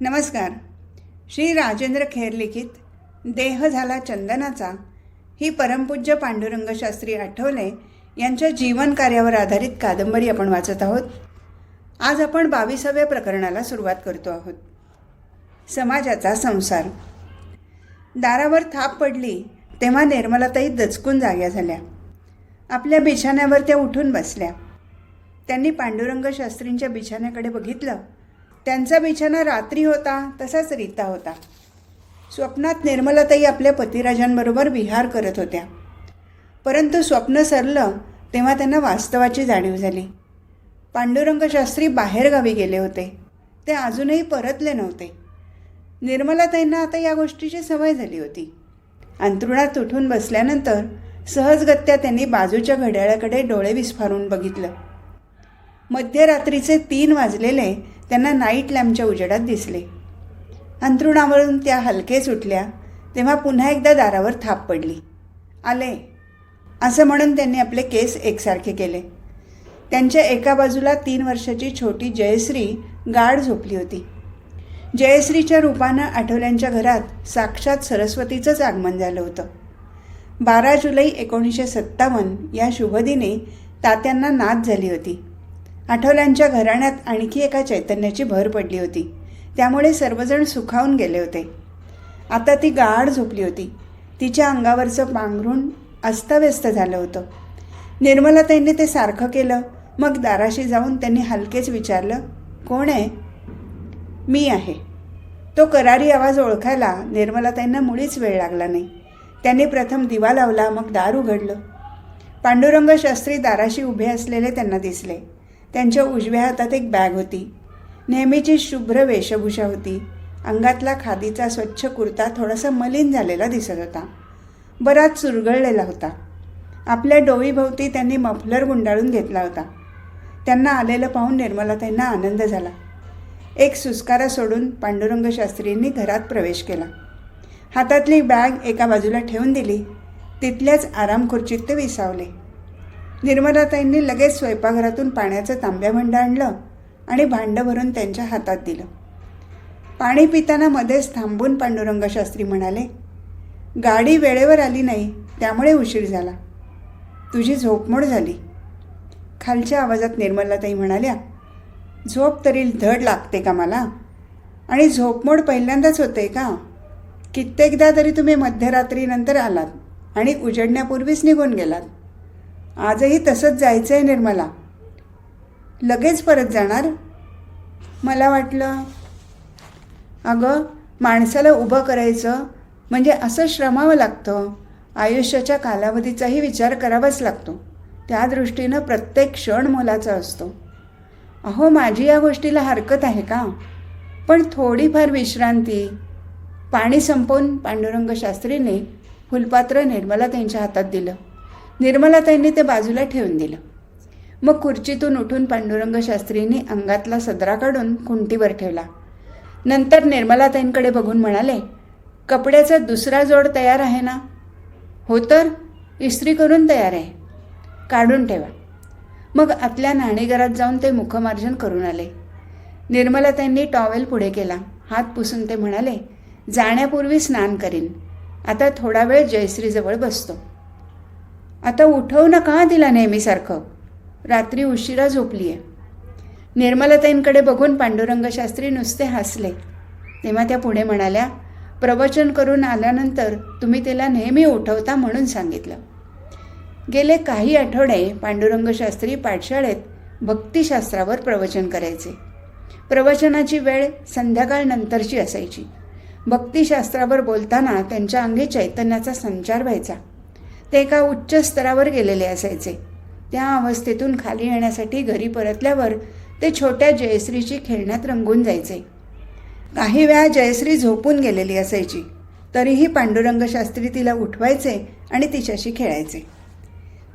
नमस्कार. श्री राजेंद्र खेर लिखित देह झाला चंदनाचा ही परमपूज्य पांडुरंग शास्त्री आठवले यांच्या जीवन कार्यावर आधारित कादंबरी आपण वाचत आहोत. आज आपण बावीसाव्या प्रकरणाला सुरुवात करतो आहोत. समाजाचा संसार. दारावर थाप पडली तेव्हा निर्मलाताई दचकून जाग्या झाल्या. आपल्या बिछाण्यावर त्या उठून बसल्या. त्यांनी पांडुरंग शास्त्रींच्या बिछाण्याकडे बघितलं त्यांचा बिछाना रात्री होता तसाच रीता होता. स्वप्नात निर्मलाताई आपल्या पतिराजांबरोबर विहार करत होत्या. परंतु स्वप्न सरलं तेव्हा त्यांना वास्तवाची जाणीव झाली. पांडुरंगशास्त्री बाहेरगावी गेले होते. ते अजूनही परतले नव्हते. निर्मलाताईंना आता या गोष्टीची सवय झाली होती. अंथरुणात उठून बसल्यानंतर सहजगत्या त्यांनी बाजूच्या घड्याळाकडे डोळे विस्फारून बघितलं. मध्यरात्रीचे तीन वाजलेले त्यांना नाईट लॅम्पच्या उजेडात दिसले. अंथरुणावरून त्या हलके सुटल्या तेव्हा पुन्हा एकदा दारावर थाप पडली. आले. असं म्हणून त्यांनी आपले केस एकसारखे केले. त्यांच्या एका बाजूला तीन वर्षाची छोटी जयश्री गाढ झोपली होती. जयश्रीच्या रूपानं आठवल्यांच्या घरात साक्षात सरस्वतीचंच आगमन झालं होतं. बारा जुलै एकोणीसशे सत्तावन्न या शुभदिनी तात्यांना नाद झाली होती. आठवल्यांच्या घराण्यात आणखी एका चैतन्याची भर पडली होती. त्यामुळे सर्वजण सुखावून गेले होते. आता ती गाढ झोपली होती. तिच्या अंगावरचं पांघरून अस्ताव्यस्त झालं होतं. निर्मलाताईंनी ते सारखं केलं. मग दाराशी जाऊन त्यांनी हलकेच विचारलं कोण आहे? मी आहे. तो करारी आवाज ओळखायला निर्मलाताईंना मुळीच वेळ लागला नाही. त्यांनी प्रथम दिवा लावला मग दार उघडलं. पांडुरंग शास्त्री दाराशी उभे असलेले त्यांना दिसले. त्यांच्या उजव्या हातात एक बॅग होती. नेहमीची शुभ्र वेशभूषा होती. अंगातला खादीचा स्वच्छ कुर्ता थोडासा मलिन झालेला दिसत होता. बराच चुरगळलेला होता. आपल्या डोईभोवती त्यांनी मफलर गुंडाळून घेतला होता. त्यांना आलेलं पाहून निर्मला त्यांना आनंद झाला. एक सुस्कारा सोडून पांडुरंग शास्त्रींनी घरात प्रवेश केला. हातातली बॅग एका बाजूला ठेवून दिली. तिथल्याच आराम खुर्चीत ते विसावले. निर्मलाताईंनी लगेच स्वयंपाकघरातून पाण्याचं तांब्या भांडं आणलं आणि भांडं भरून त्यांच्या हातात दिलं. पाणी पिताना मध्येच थांबून पांडुरंगशास्त्री म्हणाले गाडी वेळेवर आली नाही त्यामुळे उशीर झाला. तुझी झोपमोड झाली. खालच्या आवाजात निर्मलाताई म्हणाल्या झोप तरी धड लागते का मला? आणि झोपमोड पहिल्यांदाच होते का? कित्येकदा तरी तुम्ही मध्यरात्रीनंतर आलात आणि उजडण्यापूर्वीच निघून गेलात. आजही तसंच जायचं आहे निर्मला. लगेच परत जाणार? मला वाटलं. अगं माणसाला उभं करायचं म्हणजे असं श्रमावं लागतं. आयुष्याच्या कालावधीचाही विचार करावाच लागतो. त्या दृष्टीनं प्रत्येक क्षण मोलाचा असतो. अहो माझी या गोष्टीला हरकत आहे का? पण थोडीफार विश्रांती. पाणी संपवून पांडुरंग शास्त्रीने फुलपात्र निर्मला त्यांच्या हातात दिलं. निर्मलाताईंनी ते बाजूला ठेवून दिलं. मग खुर्चीतून उठून पांडुरंग शास्त्रींनी अंगातला सदरा काढून खुंटीवर ठेवला. नंतर निर्मलाताईंकडे बघून म्हणाले कपड्याचा दुसरा जोड तयार आहे ना? हो तर इस्त्री करून तयार आहे. काढून ठेवा. मग आतल्या न्हाणीघरात जाऊन ते मुखमार्जन करून आले. निर्मलाताईंनी टॉवेल पुढे केला. हात पुसून ते म्हणाले जाण्यापूर्वी स्नान करीन. आता थोडा वेळ जयश्रीजवळ बसतो. आता उठव ना का तिला नेहमीसारखं. रात्री उशिरा झोपली आहे निर्मलताईंकडे बघून पांडुरंग शास्त्री नुसते हसले. तेव्हा त्या पुढे म्हणाल्या प्रवचन करून आल्यानंतर तुम्ही तिला नेहमी उठवता म्हणून सांगितलं. गेले काही आठवडे पांडुरंग शास्त्री पाठशाळेत भक्तिशास्त्रावर प्रवचन करायचे. प्रवचनाची वेळ संध्याकाळ नंतरची असायची. भक्तिशास्त्रावर बोलताना त्यांच्या अंगी चैतन्याचा संचार व्हायचा. ते एका उच्च स्तरावर गेलेले असायचे. त्या अवस्थेतून खाली येण्यासाठी घरी परतल्यावर ते छोट्या जयश्रीची खेळण्यात रंगून जायचे. काही वेळा जयश्री झोपून गेलेली असायची. तरीही पांडुरंगशास्त्री तिला उठवायचे आणि तिच्याशी खेळायचे.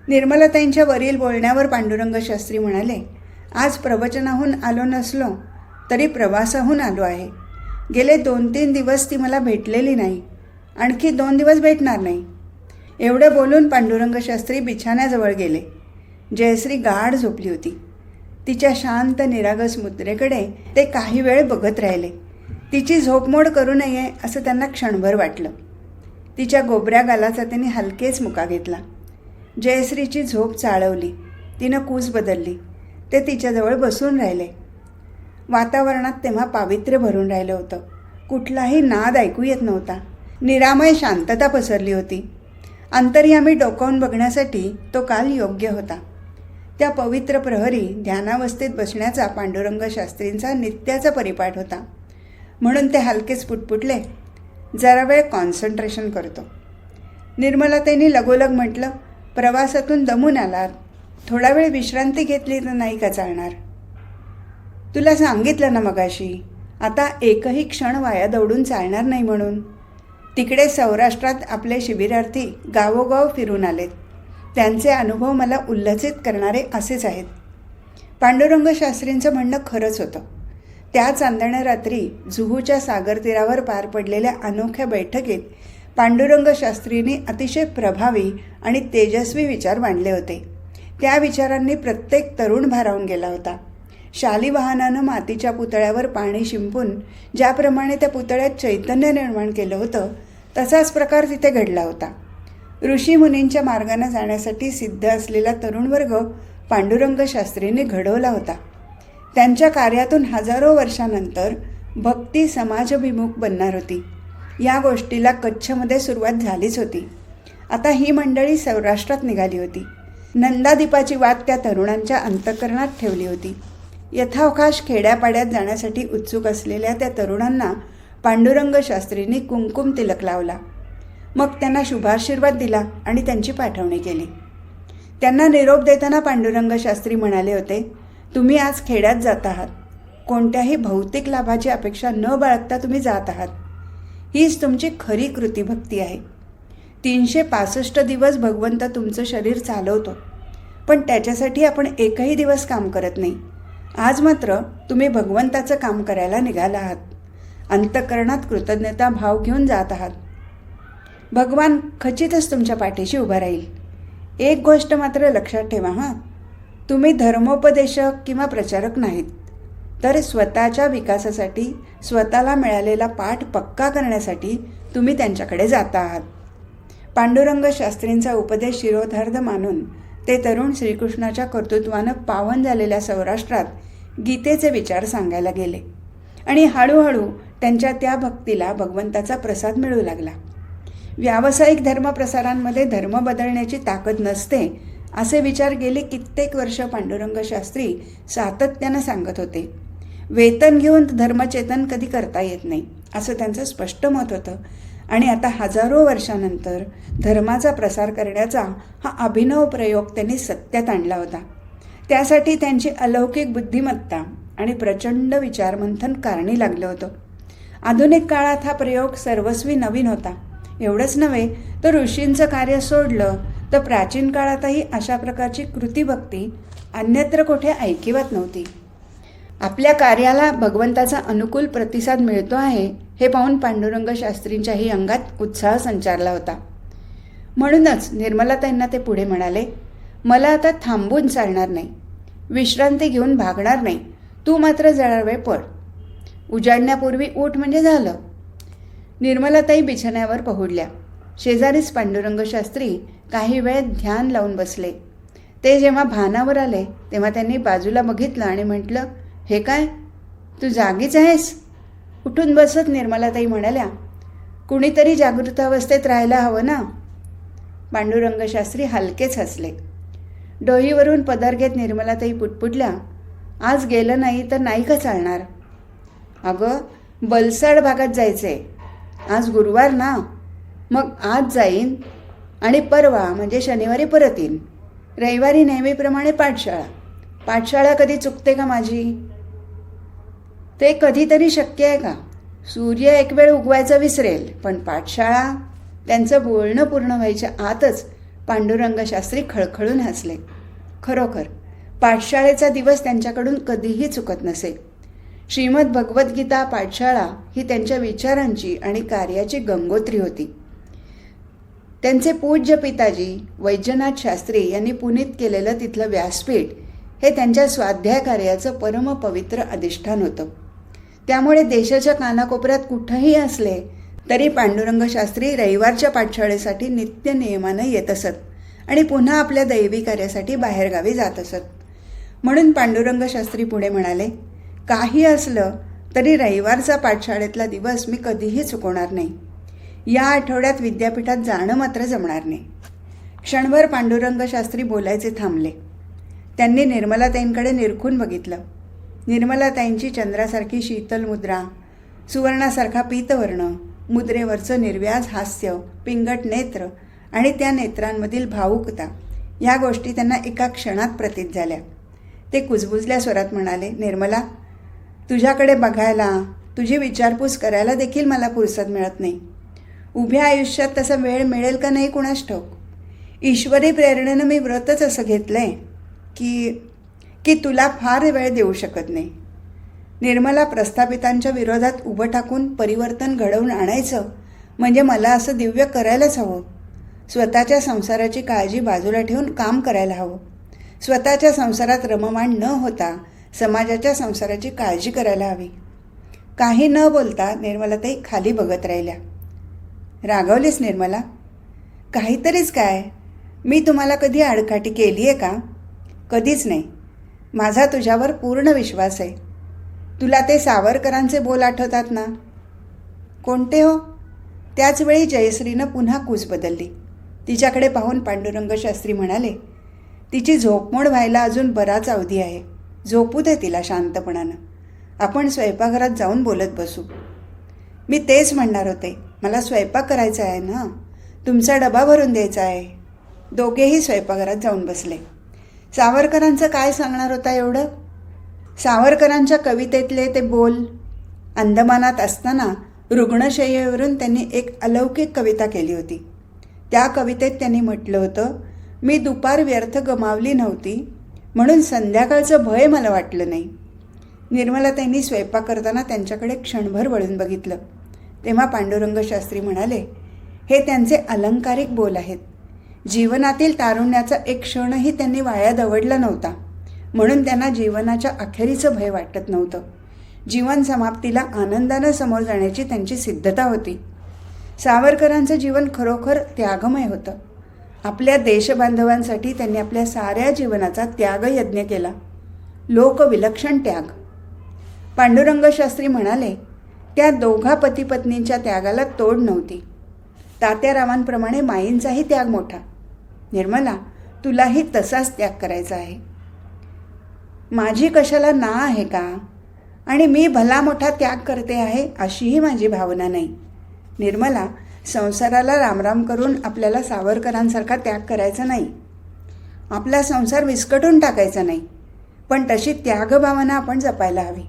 निर्मलताईंच्या वरील बोलण्यावर पांडुरंगशास्त्री म्हणाले आज प्रवचनाहून आलो नसलो तरी प्रवासाहून आलो आहे. गेले दोन तीन दिवस ती मला भेटलेली नाही. आणखी दोन दिवस भेटणार नाही. एवढं बोलून पांडुरंग शास्त्री बिछाण्याजवळ गेले. जयश्री गाढ झोपली होती. तिच्या शांत निरागस मुद्रेकडे ते काही वेळ बघत राहिले. तिची झोपमोड करू नये असं त्यांना क्षणभर वाटलं. तिच्या गोबऱ्या गालाचा त्यांनी हलकेच मुका घेतला. जयश्रीची झोप चाळवली. तिनं कूस बदलली. ते तिच्याजवळ बसून राहिले. वातावरणात तेव्हा पावित्र्य भरून राहिलं होतं. कुठलाही नाद ऐकू येत नव्हता. निरामय शांतता पसरली होती. अंतर्यामी डोकावून बघण्यासाठी तो काल योग्य होता. त्या पवित्र प्रहरी ध्यानावस्थेत बसण्याचा पांडुरंग शास्त्रींचा नित्याचा परिपाठ होता. म्हणून ते हलकेच पुटपुटले. जरा वेळ कॉन्सन्ट्रेशन करतो. निर्मलाताईंनी लगोलग म्हटलं प्रवासातून दमून आलात. थोडा वेळ विश्रांती घेतली तर नाही का चालणार? तुला सांगितलं ना मगाशी आता एकही क्षण वाया दौडून चालणार नाही म्हणून. तिकडे सौराष्ट्रात आपले शिबिरार्थी गावोगाव फिरून आलेत. त्यांचे अनुभव मला उल्लसित करणारे असेच आहेत. पांडुरंग शास्त्रींचं म्हणणं खरंच होतं. त्या चांदण्या रात्री जुहूच्या सागरतीरावर पार पडलेल्या अनोख्या बैठकीत पांडुरंग शास्त्रींनी अतिशय प्रभावी आणि तेजस्वी विचार मांडले होते. त्या विचारांनी प्रत्येक तरुण भारावून गेला होता. शालिवाहनानं मातीच्या पुतळ्यावर पाणी शिंपून ज्याप्रमाणे त्या पुतळ्यात चैतन्य निर्माण केलं होतं तसाच प्रकार तिथे घडला होता. ऋषी मुनींच्या मार्गाने जाण्यासाठी सिद्ध असलेला तरुण वर्ग पांडुरंग शास्त्रीने घडवला होता. त्यांच्या कार्यातून हजारो वर्षानंतर भक्ती समाजभिमुख बनणार होती. या गोष्टीला कच्छमध्ये सुरुवात झालीच होती. आता ही मंडळी सौराष्ट्रात निघाली होती. नंदादीपाची वाट त्या तरुणांच्या अंतकरणात ठेवली होती. यथावकाश खेड्यापाड्यात जाण्यासाठी उत्सुक असलेल्या त्या तरुणांना पांडुरंग शास्त्रींनी कुंकुम तिलक लावला. मग त्यांना शुभाशीर्वाद दिला आणि त्यांची पाठवणी केली. त्यांना निरोप देताना पांडुरंग शास्त्री म्हणाले होते तुम्ही आज खेड्यात जात आहात. कोणत्याही भौतिक लाभाची अपेक्षा न बाळगता तुम्ही जात आहात. हीच तुमची खरी कृतीभक्ती आहे. तीनशे पासष्ट दिवस भगवंत तुमचं शरीर चालवतो. पण त्याच्यासाठी आपण एकही दिवस काम करत नाही. आज मात्र तुम्ही भगवंताचं काम करायला निघाला आहात. अंतकरणात कृतज्ञता भाव घेऊन जात आहात. भगवान खचितच तुमच्या पाठीशी उभा राहील. एक गोष्ट मात्र लक्षात ठेवा हां. तुम्ही धर्मोपदेशक किंवा प्रचारक नाहीत. तर स्वतःच्या विकासासाठी स्वतःला मिळालेला पाठ पक्का करण्यासाठी तुम्ही त्यांच्याकडे जाता आहात. पांडुरंग शास्त्रींचा उपदेश शिरोधार्ध मानून ते तरुण श्रीकृष्णाच्या कर्तृत्वानं पावन झालेल्या सौराष्ट्रात गीतेचे विचार सांगायला गेले. आणि हळूहळू त्यांच्या त्या भक्तीला भगवंताचा प्रसाद मिळू लागला. व्यावसायिक धर्मप्रसारांमध्ये धर्म बदलण्याची ताकद नसते असे विचार गेले कित्येक वर्ष पांडुरंग शास्त्री सातत्यानं सांगत होते. वेतन घेऊन धर्मचेतन कधी करता येत नाही असं त्यांचं स्पष्ट मत होतं. आणि आता हजारो वर्षानंतर धर्माचा प्रसार करण्याचा हा अभिनव प्रयोग त्यांनी सत्यात आणला होता. त्यासाठी त्यांची अलौकिक बुद्धिमत्ता आणि प्रचंड विचारमंथन कारणी लागलं होतं. आधुनिक काळात हा प्रयोग सर्वस्वी नवीन होता. एवढंच नव्हे तर ऋषींचं कार्य सोडलं तर प्राचीन काळातही अशा प्रकारची कृतीभक्ती अन्यत्र कुठे ऐकिवत नव्हती. आपल्या कार्याला भगवंताचा अनुकूल प्रतिसाद मिळतो आहे हे पाहून पांडुरंग शास्त्रींच्याही अंगात उत्साह संचारला होता. म्हणूनच निर्मलाताईंना ते पुढे म्हणाले मला आता थांबून चालणार नाही. विश्रांती घेऊन भागणार नाही. तू मात्र जरा वेळ पड उजाडण्यापूर्वी उठ म्हणजे झालं. निर्मलाताई बिछाण्यावर पहुडल्या. शेजारीच पांडुरंग शास्त्री काही वेळ ध्यान लावून बसले. ते जेव्हा भानावर आले तेव्हा त्यांनी बाजूला बघितलं आणि म्हटलं हे काय? तू जागीच आहेस? उठून बसत निर्मलाताई म्हणाल्या कुणीतरी जागृतावस्थेत राहायला हवं ना? पांडुरंग शास्त्री हलकेच हसले. डोहीवरून पदर घेत निर्मलाताई पुटपुटल्या आज गेलं नाही तर नाही का चालणार. अगं बलसाड भागात जायचं आहे आज गुरुवार ना? मग आज जाईन आणि परवा म्हणजे शनिवारी परत येईन. रविवारी नेहमीप्रमाणे पाठशाळा. पाठशाळा कधी चुकते का माझी? ते कधीतरी शक्य आहे का? सूर्य एक वेळ उगवायचा विसरेल पण पाठशाळा त्यांचं बोलणं पूर्ण व्हायच्या आतच पांडुरंग शास्त्री खळखळून हसले. खरोखर पाठशाळेचा दिवस त्यांच्याकडून कधीही चुकत नसेल श्रीमद भगवद्गीता पाठशाळा ही त्यांच्या विचारांची आणि कार्याची गंगोत्री होती. त्यांचे पूज्य पिताजी वैद्यनाथ शास्त्री यांनी पुनीत केलेलं तिथलं व्यासपीठ हे त्यांच्या स्वाध्याय कार्याचं परमपवित्र अधिष्ठान होतं. त्यामुळे देशाच्या कानाकोपऱ्यात कुठंही असले तरी पांडुरंग शास्त्री रविवारच्या पाठशाळेसाठी नित्य नियमानं येत असत आणि पुन्हा आपल्या दैवी कार्यासाठी बाहेरगावी जात असत. म्हणून पांडुरंग शास्त्री पुढे म्हणाले काही असलं तरी रविवारचा पाठशाळेतला दिवस मी कधीही चुकवणार नाही. या आठवड्यात विद्यापीठात जाणं मात्र जमणार नाही. क्षणभर पांडुरंग शास्त्री बोलायचे थांबले. त्यांनी निर्मलाताईंकडे निरखून बघितलं. निर्मलाताईंची चंद्रासारखी शीतल मुद्रा सुवर्णासारखा पीतवर्ण मुद्रेवरचं निर्व्याज हास्य पिंगट नेत्र आणि त्या नेत्रांमधील भावुकता या गोष्टी त्यांना एका क्षणात प्रतीत झाल्या. ते कुजबुजल्या स्वरात म्हणाले निर्मला तुझ्याकडे बघायला तुझी विचारपूस करायला देखील मला फुरसत मिळत नाही. उभ्या आयुष्यात तसा वेळ मिळेल का नाही कुणास ठाऊक? ईश्वरी प्रेरणेनं मी व्रतच असं घेतलं आहे की की तुला फार वेळ देऊ शकत नाही. निर्मला प्रस्थापितांच्या विरोधात उभं टाकून परिवर्तन घडवून आणायचं म्हणजे मला असं दिव्य करायलाच हवं. स्वतःच्या संसाराची काळजी बाजूला ठेवून काम करायला हवं. स्वतःच्या संसारात रममाण न होता समाजाच्या संसाराची काळजी करायला हवी. काही न बोलता निर्मलाताई खाली बघत राहिल्या. रागवलीस निर्मला? काहीतरीच काय? मी तुम्हाला कधी आडकाठी केली आहे का? कधीच नाही. माझा तुझ्यावर पूर्ण विश्वास आहे. तुला ते सावरकरांचे बोल आठवतात ना? कोणते हो? त्याचवेळी जयश्रीनं पुन्हा कूच बदलली. तिच्याकडे पाहून पांडुरंग शास्त्री म्हणाले तिची झोपमोड व्हायला अजून बराच अवधी आहे. झोपू दे तिला शांतपणानं. आपण स्वयंपाकघरात जाऊन बोलत बसू. मी तेच म्हणणार होते मला स्वयंपाक करायचा आहे ना? तुमचा डबा भरून द्यायचा आहे. दोघेही स्वयंपाकघरात जाऊन बसले. सावरकरांचं काय सांगणार होता एवढं? सावरकरांच्या कवितेतले ते बोल अंदमानात असताना रुग्णशय्येवरून त्यांनी एक अलौकिक कविता केली होती. त्या कवितेत त्यांनी म्हटलं होतं मी दुपार व्यर्थ गमावली नव्हती म्हणून संध्याकाळचं भय मला वाटलं नाही. निर्मला त्यांनी स्वयंपाक करताना त्यांच्याकडे क्षणभर वळून बघितलं. तेव्हा पांडुरंग शास्त्री म्हणाले हे त्यांचे अलंकारिक बोल आहेत. जीवनातील तारुण्याचा एक क्षणही त्यांनी वाया दवडला नव्हता. म्हणून त्यांना जीवनाच्या अखेरीचं भय वाटत नव्हतं. जीवन समाप्तीला आनंदानं समोर जाण्याची त्यांची सिद्धता होती. सावरकरांचं जीवन खरोखर त्यागमय होतं. आपल्या देशबांधवांसाठी त्यांनी आपल्या साऱ्या जीवनाचा त्यागयज्ञ केला. लोकविलक्षण त्याग. पांडुरंग शास्त्री म्हणाले त्या दोघा पतीपत्नींच्या त्यागाला तोड नव्हती. तात्यारावांप्रमाणे माईंचाही त्याग मोठा. निर्मला तुलाही तसाच त्याग करायचा आहे. माझी कशाला ना आहे का? आणि मी भला मोठा त्याग करते आहे अशीही माझी भावना नाही. निर्मला संसाराला रामराम करून आपल्याला सावरकरांसारखा त्याग करायचा नाही. आपला संसार विस्कटून टाकायचा नाही पण तशी त्यागभावना आपण जपायला हवी.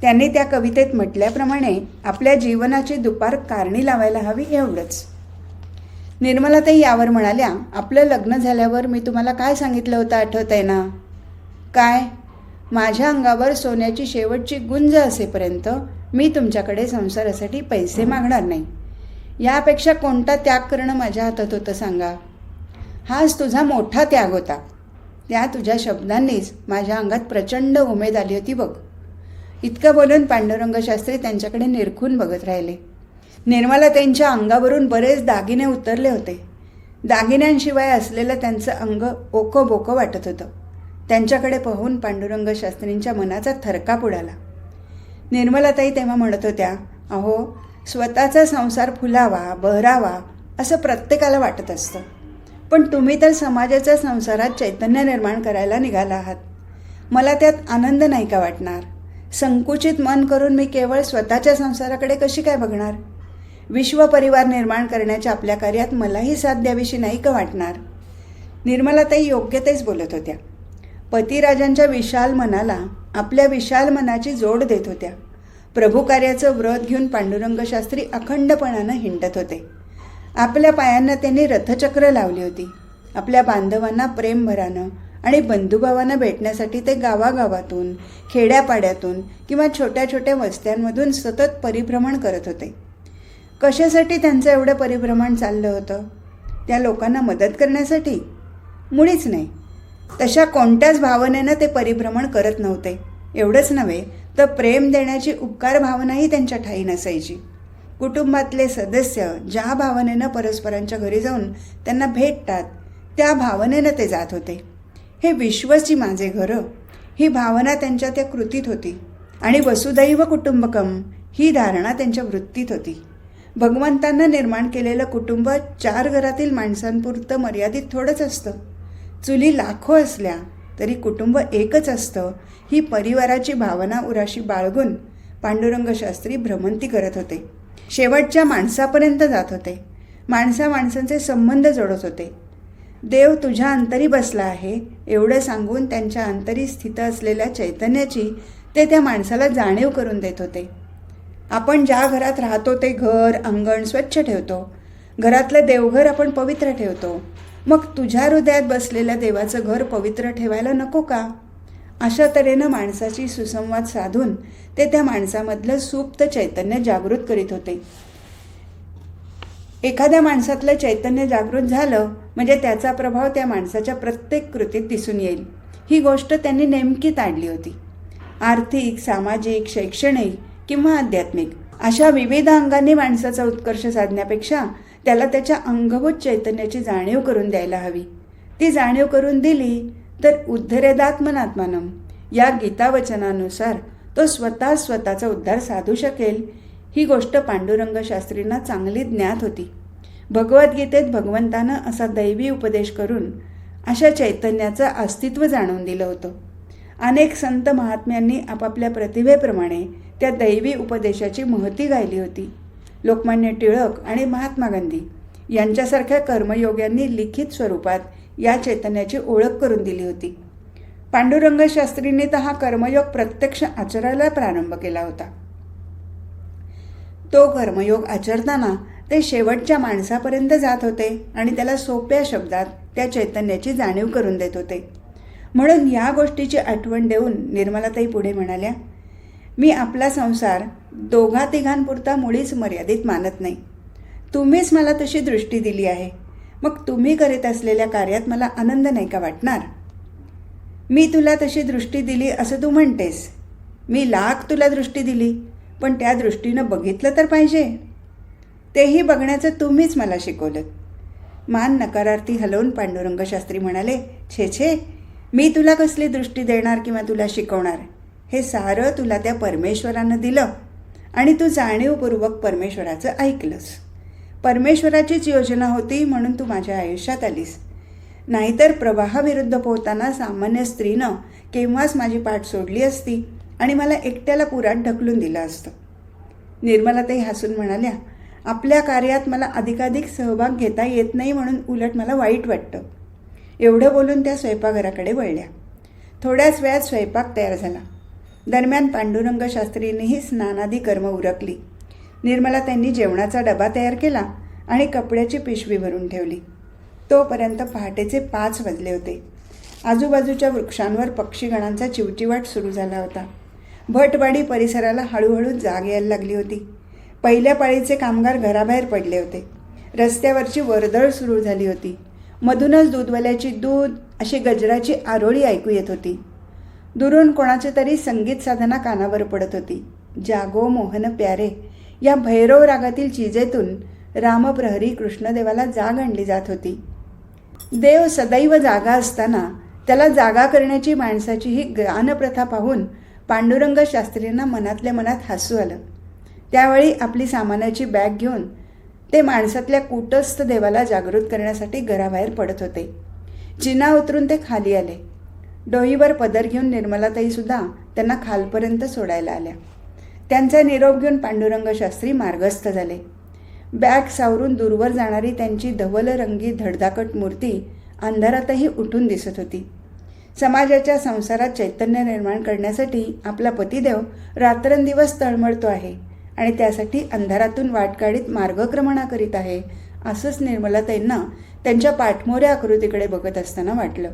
त्यांनी त्या कवितेत म्हटल्याप्रमाणे आपल्या जीवनाची दुपार कारणी लावायला हवी एवढंच. निर्मलाताई यावर म्हणाल्या आपलं लग्न झाल्यावर मी तुम्हाला काय सांगितलं होतं आठवत आहे ना काय? माझ्या अंगावर सोन्याची शेवटची गुंज असेपर्यंत मी तुमच्याकडे संसारासाठी पैसे मागणार नाही. यापेक्षा कोणता त्याग करणं माझ्या हातात होतं सांगा. हाच तुझा मोठा त्याग होता. त्या तुझ्या शब्दांनीच माझ्या अंगात प्रचंड उमेद आली होती बघ. इतकं बोलून पांडुरंगशास्त्री त्यांच्याकडे निरखून बघत राहिले. निर्मला त्यांच्या अंगावरून बरेच दागिने उतरले होते. दागिन्यांशिवाय असलेलं त्यांचं अंग ओकं बोकं वाटत होतं. त्यांच्याकडे पाहून पांडुरंग शास्त्रींच्या मनाचा थरकाप उडाला. निर्मलाताई तेव्हा म्हणत होत्या अहो स्वतःचा संसार फुलावा बहरावा असं प्रत्येकाला वाटत असतं. पण तुम्ही तर समाजाच्या संसारात चैतन्य निर्माण करायला निघाला आहात. मला त्यात आनंद नाही का वाटणार? संकुचित मन करून मी केवळ स्वतःच्या संसाराकडे कशी काय बघणार? विश्वपरिवार निर्माण करण्याच्या आपल्या कार्यात मलाही साथ द्यावीशी नाही का वाटणार? निर्मलाताई योग्य तेच बोलत होत्या. पतिराजांच्या विशाल मनाला आपल्या विशाल मनाची जोड देत होत्या. प्रभुकार्याचं व्रत घेऊन पांडुरंग शास्त्री अखंडपणानं हिंडत होते. आपल्या पायांना त्यांनी रथचक्र लावली होती. आपल्या बांधवांना प्रेमभरानं आणि बंधुभावांना भेटण्यासाठी ते गावागावातून खेड्यापाड्यातून किंवा छोट्या छोट्या वस्त्यांमधून सतत परिभ्रमण करत होते. कशासाठी त्यांचं एवढं परिभ्रमण चाललं होतं? त्या लोकांना मदत करण्यासाठी? मुळीच नाही. तशा कोणत्याच भावनेनं ते परिभ्रमण करत नव्हते. एवढंच नव्हे तर प्रेम देण्याची उपकार भावनाही त्यांच्या ठाई नसायची. कुटुंबातले सदस्य ज्या भावनेनं परस्परांच्या घरी जाऊन त्यांना भेटतात त्या भावनेनं ते जात होते. हे विश्वची माझे घरं ही भावना त्यांच्या त्या कृतीत होती आणि वसुदैव कुटुंबकम ही धारणा त्यांच्या वृत्तीत होती. भगवंतांना निर्माण केलेलं कुटुंब चार घरातील माणसांपुरतं मर्यादित थोडंच असतं. चुली लाखो असल्या तरी कुटुंब एकच असतं ही परिवाराची भावना उराशी बाळगून पांडुरंग शास्त्री भ्रमंती करत होते. शेवटच्या माणसापर्यंत जात होते. माणसा माणसांचे संबंध जोडत होते. देव तुझ्या अंतरी बसला आहे एवढं सांगून त्यांच्या अंतरी स्थित असलेल्या चैतन्याची ते त्या माणसाला जाणीव करून देत होते. आपण ज्या घरात राहतो ते घर अंगण स्वच्छ ठेवतो. घरातलं देवघर आपण पवित्र ठेवतो. मग तुझ्या हृदयात बसलेल्या देवाचं घर पवित्र ठेवायला नको का? अशा तऱ्हेनं माणसाची सुसंवाद साधून ते त्या माणसामधलं सुप्त चैतन्य जागृत करीत होते. एखाद्या माणसातलं चैतन्य जागृत झालं म्हणजे त्याचा प्रभाव त्या माणसाच्या प्रत्येक कृतीत दिसून येईल. ही गोष्ट त्यांनी नेमकी ताडली होती. आर्थिक सामाजिक शैक्षणिक किंवा आध्यात्मिक अशा विविध अंगांनी माणसाचा उत्कर्ष साधण्यापेक्षा त्याला त्याच्या अंगभूत चैतन्याची जाणीव करून द्यायला हवी. ती जाणीव करून दिली तर उद्धरेदात्मनात्मानम या गीतावचनानुसार तो स्वतः स्वतःचा उद्धार साधू शकेल. ही गोष्ट पांडुरंग शास्त्रींना चांगली ज्ञात होती. भगवद्गीतेत भगवंतानं असा दैवी उपदेश करून अशा चैतन्याचं अस्तित्व जाणून दिलं होतं. अनेक संत महात्म्यांनी आपापल्या प्रतिभेप्रमाणे त्या दैवी उपदेशाची महती गायली होती. लोकमान्य टिळक आणि महात्मा गांधी यांच्यासारख्या कर्मयोग्यांनी लिखित स्वरूपात या चैतन्याची ओळख करून दिली होती. पांडुरंग शास्त्रींनी तर हा कर्मयोग प्रत्यक्ष आचरायला प्रारंभ केला होता. तो कर्मयोग आचरताना ते शेवटच्या माणसापर्यंत जात होते आणि त्याला सोप्या शब्दात त्या चैतन्याची जाणीव करून देत होते. म्हणून या गोष्टीची आठवण देऊन निर्मलाताई पुढे म्हणाल्या मी आपला संसार दोघा तिघांपुरता मुळीच मर्यादित मानत नाही. तुम्हीच मला तशी दृष्टी दिली आहे. मग तुम्ही करीत असलेल्या कार्यात मला आनंद नाही का वाटणार? मी तुला तशी दृष्टी दिली असं तू म्हणतेस. मी लाख तुला दृष्टी दिली पण त्या दृष्टीनं बघितलं तर पाहिजे. तेही बघण्याचं तुम्हीच मला शिकवलं मान नकारार्थी हलवून पांडुरंगशास्त्री म्हणाले छे छे मी तुला कसली दृष्टी देणार किंवा तुला शिकवणार? हे सारं तुला त्या परमेश्वरानं दिलं आणि तू जाणीवपूर्वक परमेश्वराचं ऐकलंस. परमेश्वराचीच योजना होती म्हणून तू माझ्या आयुष्यात आलीस. नाहीतर प्रवाहाविरुद्ध पोहताना सामान्य स्त्रीनं केव्हाच माझी पाठ सोडली असती आणि मला एकट्याला पुरात ढकलून दिलं असतं. निर्मलाताई हसून म्हणाल्या आपल्या कार्यात मला अधिकाधिक सहभाग घेता येत नाही म्हणून उलट मला वाईट वाटतं. एवढं बोलून त्या स्वयंपाकघराकडे वळल्या. थोड्याच वेळात स्वयंपाक तयार झाला. दरम्यान पांडुरंग शास्त्रींनीही स्नानादी कर्म उरकली. निर्मला त्यांनी जेवणाचा डबा तयार केला आणि कपड्याची पिशवी भरून ठेवली. तोपर्यंत पहाटेचे पाच वाजले होते. आजूबाजूच्या वृक्षांवर पक्षीगणांचा चिवचिवाट सुरू झाला होता. भटवाडी परिसराला हळूहळू जाग यायला लागली होती. पहिल्या पाळीचे कामगार घराबाहेर पडले होते. रस्त्यावरची वर्दळ सुरू झाली होती. मधूनच दूधवाल्याची दूध अशी गजराची आरोळी ऐकू येत होती. दुरून कोणाची तरी संगीत साधना कानावर पडत होती. जागो मोहन प्यारे या भैरव रागातील चिजेतून रामप्रहरी कृष्णदेवाला जाग आणली जात होती. देव सदैव जागा असताना त्याला जागा करण्याची माणसाची ही गानप्रथा पाहून पांडुरंग शास्त्रींना मनातल्या मनात हसू आलं. त्यावेळी आपली सामानाची बॅग घेऊन ते माणसातल्या कूटस्थ देवाला जागृत करण्यासाठी घराबाहेर पडत होते. जिना उतरून ते खाली आले. डोईवर पदर घेऊन निर्मलाताईसुद्धा त्यांना खालपर्यंत सोडायला आल्या. त्यांचा निरोप घेऊन पांडुरंग शास्त्री मार्गस्थ झाले. बॅग सावरून दूरवर जाणारी त्यांची धवलरंगी धडधाकट मूर्ती अंधारातही उठून दिसत होती. समाजाच्या संसारात चैतन्य निर्माण करण्यासाठी आपला पतिदेव रात्रंदिवस तळमळतो आहे आणि त्यासाठी अंधारातून वाट काढीत मार्गक्रमणा करीत आहे असंच निर्मलाताईंना त्यांच्या पाठमोऱ्या आकृतीकडे बघत असताना वाटलं.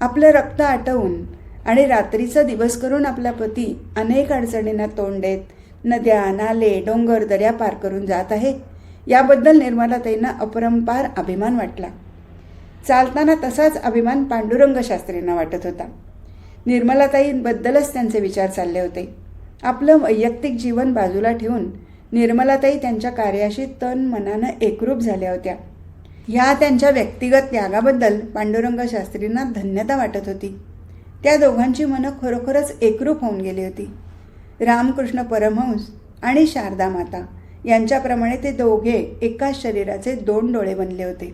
आपलं रक्त आटवून आणि रात्रीचा दिवस करून आपला पती अनेक अडचणींना तोंड देत नद्या नाले डोंगर दर्या पार करून जात आहे. याबद्दल निर्मलाताईंना अपरंपार अभिमान वाटला. चालताना तसाच अभिमान पांडुरंग शास्त्रींना वाटत होता. निर्मलाताईंबद्दलच त्यांचे विचार चालले होते. आपलं वैयक्तिक जीवन बाजूला ठेवून निर्मलाताई त्यांच्या कार्याशी तन मनानं एकरूप झाल्या होत्या. ह्या त्यांच्या व्यक्तिगत त्यागाबद्दल पांडुरंग शास्त्रींना धन्यता वाटत होती. त्या दोघांची मनं खरोखरच एकरूप होऊन गेली होती. रामकृष्ण परमहंस आणि शारदा माता यांच्याप्रमाणे ते दोघे एकाच शरीराचे दोन डोळे बनले होते.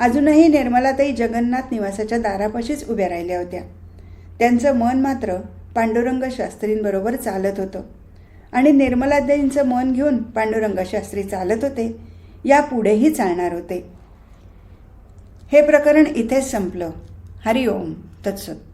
अजूनही निर्मलाताई जगन्नाथ निवासाच्या दारापाशीच उभ्या राहिल्या होत्या. त्यांचं मन मात्र पांडुरंग शास्त्रींबरोबर चालत होतं आणि निर्मलाताईंचं मन घेऊन पांडुरंग शास्त्री चालत होते. यापुढेही चालणार होते. हे प्रकरण इथेच संपलं. हरिओम. तत्सत.